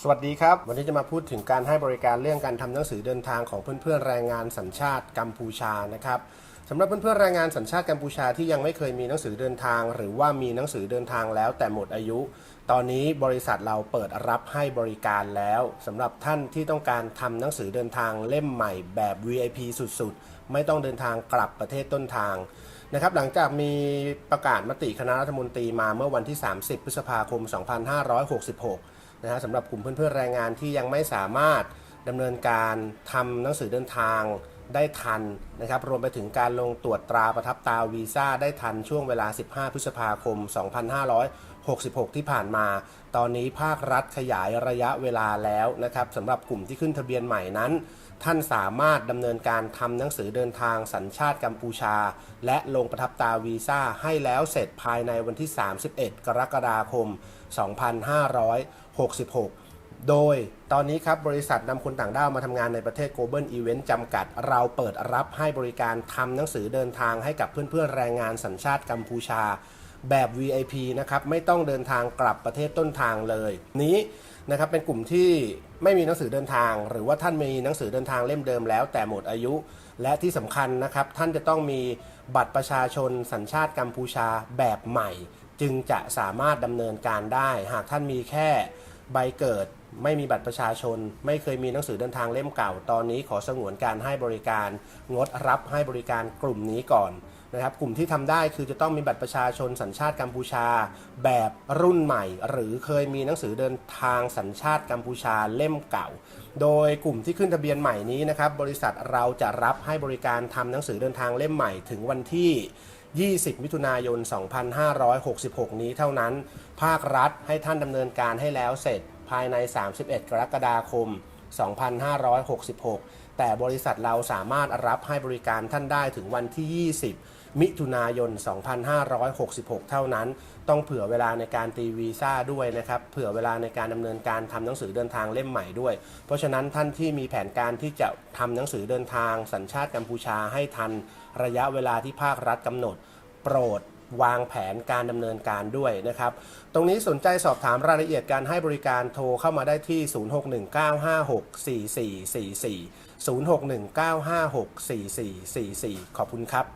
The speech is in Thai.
สวัสดีครับ วันนี้จะมาพูดถึงการให้บริการเรื่องการทำหนังสือเดินทางของเพื่อนๆแรงงานสัญชาติกัมพูชานะครับสำหรับเพื่อนๆแรงงานสัญชาติกัมพูชาที่ยังไม่เคยมีหนังสือเดินทาง หรือว่ามีหนังสือเดินทางแล้วแต่หมดอายุ ตอนนี้บริษัทเราเปิดรับให้บริการแล้วสำหรับท่านที่ต้องการทำหนังสือเดินทางเล่มใหม่แบบ VIP สุดๆ ไม่ต้องเดินทางกลับประเทศต้นทางนะครับหลังจากมีประกาศมติคณะรัฐมนตรีมาเมื่อวันที่ 30 พฤษภาคม 2566 นะฮะสำหรับกลุ่มเพื่อนๆแรงงานที่ยังไม่สามารถ ดำเนินการทำหนังสือเดินทางได้ทันนะครับ รวมไปถึงการลงตรวจตราประทับตาวีซ่าได้ทันช่วงเวลา 15 พฤษภาคม 2566 ที่ผ่านมา ตอนนี้ภาครัฐขยายระยะเวลาแล้วนะครับสำหรับกลุ่มที่ขึ้นทะเบียนใหม่นั้น ท่านสามารถดำเนินการทำหนังสือเดินทางสัญชาติกัมพูชา และลงประทับตาวีซ่าให้แล้วเสร็จภายในวันที่ 31 กรกฎาคม 2566 โดยตอนนี้ครับบริษัทนำคนต่างด้าวมาทำงานในประเทศ Global Event จำกัด เราเปิดรับให้บริการทำหนังสือเดินทางให้กับเพื่อนๆแรงงานสัญชาติกัมพูชา แบบ VIP นะครับไม่ต้องเดินทางกลับประเทศต้นทางเลย นี้นะครับเป็นกลุ่มที่ไม่มีหนังสือเดินทาง หรือว่าท่านมีหนังสือเดินทางเล่มเดิมแล้ว แต่หมดอายุ และที่สำคัญนะครับท่านจะต้องมีบัตรประชาชนสัญชาติกัมพูชาแบบใหม่ จึงจะสามารถดำเนินการได้ หากท่านมีแค่ใบเกิด ไม่มีบัตรประชาชน ไม่เคยมีหนังสือเดินทางเล่มเก่า ตอนนี้ขอสงวนการให้บริการ งดรับให้บริการกลุ่มนี้ก่อนนะครับ กลุ่มที่ทำได้คือจะต้องมีบัตรประชาชนสัญชาติกัมพูชา แบบรุ่นใหม่ หรือเคยมีหนังสือเดินทางสัญชาติกัมพูชาเล่มเก่า โดยกลุ่มที่ขึ้นทะเบียนใหม่นี้นะครับ บริษัทเราจะรับให้บริการทำหนังสือเดินทางเล่มใหม่ถึงวันที่20 มิถุนายน 2566 นี้เท่านั้น ภาครัฐให้ท่านดำเนินการให้แล้วเสร็จ ภายใน 31 กรกฎาคม 2566 แต่บริษัทเราสามารถรับให้บริการท่านได้ถึงวันที่ 20 มิถุนายน 2566 เท่านั้น ต้องเผื่อเวลาในการตีวีซ่าด้วยนะครับ เผื่อเวลาในการดำเนินการทำหนังสือเดินทางเล่มใหม่ด้วย เพราะฉะนั้นท่านที่มีแผนการที่จะทำหนังสือเดินทางสัญชาติกัมพูชาให้ทัน ระยะเวลาที่ภาครัฐกำหนด โปรด วางแผนการดำเนินการด้วยนะครับ ตรงนี้สนใจสอบถามรายละเอียดการให้บริการโทรเข้ามาได้ที่ 0619564444 0619564444 ขอบคุณครับ